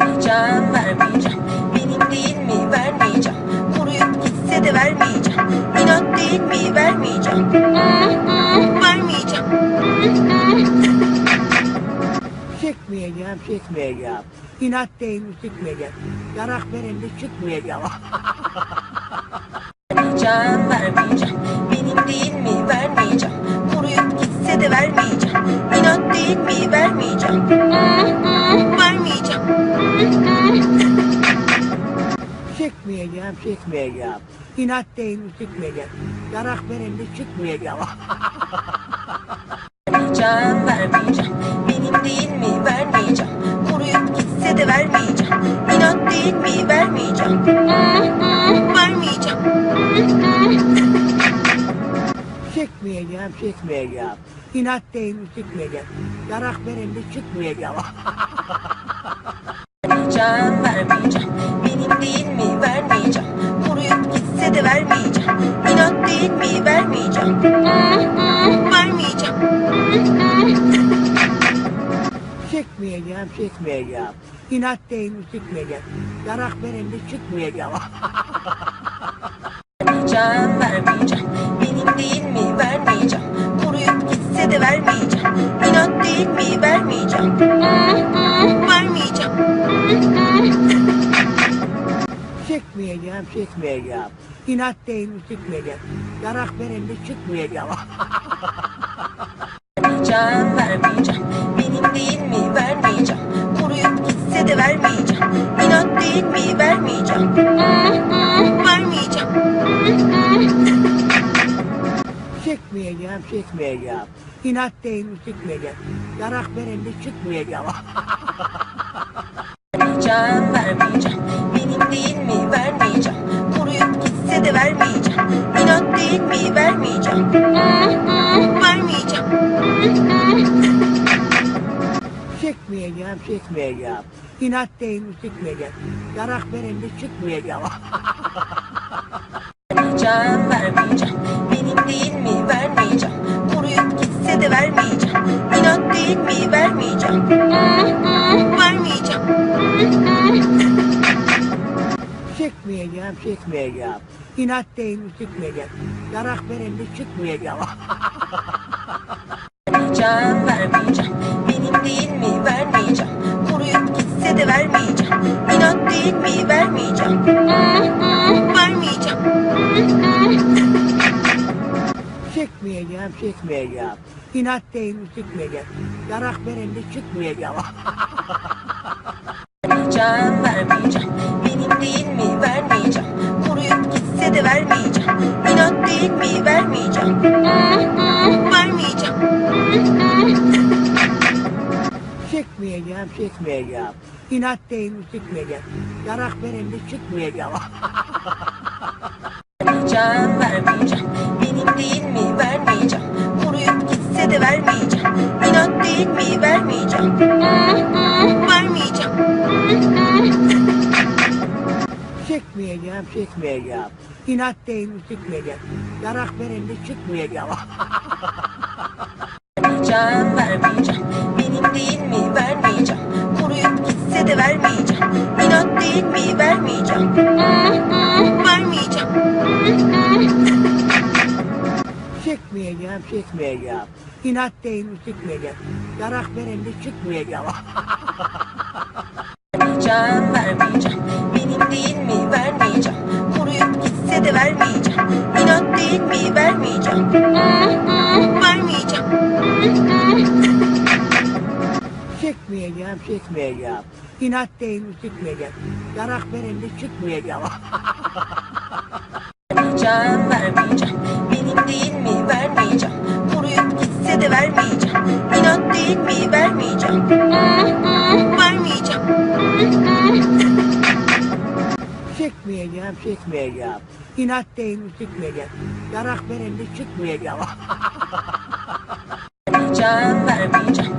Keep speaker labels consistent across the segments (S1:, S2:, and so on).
S1: Vermeyeceğim, vermeyeceğim. Benim değil mi? Vermeyeceğim. Kuruyup gitse de vermeyeceğim. İnat değil mi? Vermeyeceğim. Vermeyeceğim.
S2: Çıkmayacağım, çıkmayacağım. İnat değil mi çıkmayacağım. Yarak verildi çıkmayacağım.
S1: Vermeyeceğim, vermeyeceğim. Benim değil mi? Vermeyeceğim. Kuruyup gitse de vermeyeceğim. İnat değil mi? Vermeyeceğim.
S2: Çıkmayacağım, çıkmayacağım. İnat değil çıkmayacağım. Yarak verildi çıkmayacağım.
S1: Vermeyeceğim, vermeyeceğim. Benim değil mi? Vermeyeceğim. Kuruyup gitse de vermeyeceğim. İnat değil mi? Vermeyeceğim. Vermeyeceğim.
S2: çıkmayacağım, çıkmayacağım. İnat değil çıkmayacağım. Yarak verildi çıkmayacağım.
S1: Vermeyeceğim, vermeyeceğim. Mi? Vermeyeceğim. Vermeyeceğim.
S2: çıkmayacağım, çıkmayacağım. İnat değil mi çıkmayacağım. Yarak verildi çıkmayacağım.
S1: Vermeyeceğim, vermeyeceğim. Benim değil mi? Vermeyeceğim. Kuruyup gitse de vermeyeceğim. İnat değil mi? Vermeyeceğim. Vermeyeceğim.
S2: çıkmayacağım, çıkmayacağım. İnat değil mi çıkmayacağım. Yarak verildi çıkmayacağım.
S1: Vermeyeceğim, vermeyeceğim. Benim değil mi? Vermeyeceğim. Kuruyup gitse de vermeyeceğim. İnat değil mi? Vermeyeceğim. Vermeyeceğim.
S2: çıkmayacağım, çıkmayacağım. İnat değil mi çıkmayacağım. Yarak verildi çıkmayacağım.
S1: Vermeyeceğim, vermeyeceğim. Benim değil mi? Vermeyeceğim. Kuruyup gitse de vermeyeceğim. Mi? Vermeyeceğim. Vermeyeceğim.
S2: çıkmayacağım, çıkmayacağım. İnat değil mi çıkmayacağım. Yarak verildi çıkmayacağım.
S1: Vermeyeceğim, vermeyeceğim. Benim değil mi? Vermeyeceğim. Kuruyup gitse de vermeyeceğim. İnat değil mi? Vermeyeceğim. Vermeyeceğim.
S2: çıkmayacağım, çıkmayacağım. İnat değil mi çıkmayacağım. Yarak verildi çıkmayacağım.
S1: Vermeyeceğim, vermeyeceğim. Benim değil mi? Vermeyeceğim. Kuruyup gitse de vermeyeceğim. İnat değil mi? Vermeyeceğim. Vermeyeceğim.
S2: çıkmayacağım, çıkmayacağım. İnat değil mi çıkmayacağım. Yarak verildi çıkmayacağım.
S1: Vermeyeceğim, vermeyeceğim. Mi? Vermeyeceğim. Vermeyeceğim.
S2: çıkmayacağım, çıkmayacağım. İnat değil mi çıkmayacağım. Yarak verildi çıkmayacağım.
S1: Vermeyeceğim, vermeyeceğim. Benim değil mi? Vermeyeceğim. Kuruyup gitse de vermeyeceğim. İnat değil mi? Vermeyeceğim. Vermeyeceğim.
S2: çıkmayacağım, çıkmayacağım. İnat değil mi çıkmayacağım. Yarak verildi çıkmayacağım.
S1: Vermeyeceğim, vermeyeceğim. Benim değil mi? Vermeyeceğim. Kuruyup gitse de vermeyeceğim. İnat değil mi? Vermeyeceğim. Vermeyeceğim.
S2: çıkmayacağım, çıkmayacağım. İnat değil mi çıkmayacağım. Yarak verildi çıkmayacağım.
S1: Vermeyeceğim.
S2: Çıkmayacağım, çıkmayacağım. İnat değil çıkmayacağım. Yarak verildi çıkmayacağım.
S1: Vermeyeceğim, vermeyeceğim. Benim değil mi? Vermeyeceğim. Kuruyup gitse de vermeyeceğim. İnat değil mi? Vermeyeceğim. Vermeyeceğim.
S2: çıkmayacağım, çıkmayacağım. İnat değil çıkmayacağım. Yarak verildi çıkmayacağım.
S1: Vermeyeceğim, vermeyeceğim.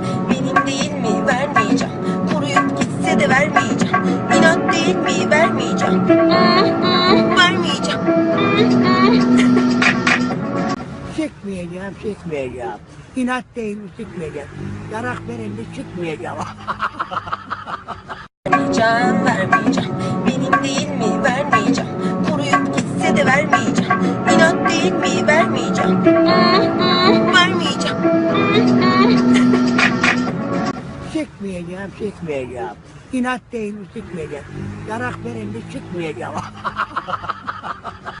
S1: Mi? Vermeyeceğim. Vermeyeceğim.
S2: çıkmayacağım, çıkmayacağım. İnat değil çıkmayacağım. Yarak verildi çıkmayacağım.
S1: vermeyeceğim, vermeyeceğim. Benim değil mi? Vermeyeceğim. Kuruyup gitse de vermeyeceğim. İnat değil mi? Vermeyeceğim. Vermeyeceğim.
S2: Çekmeyeceğim, çekmeyeceğim. İnat değil mi çıkmayacağım. Yarak veren de çıkmayacağım.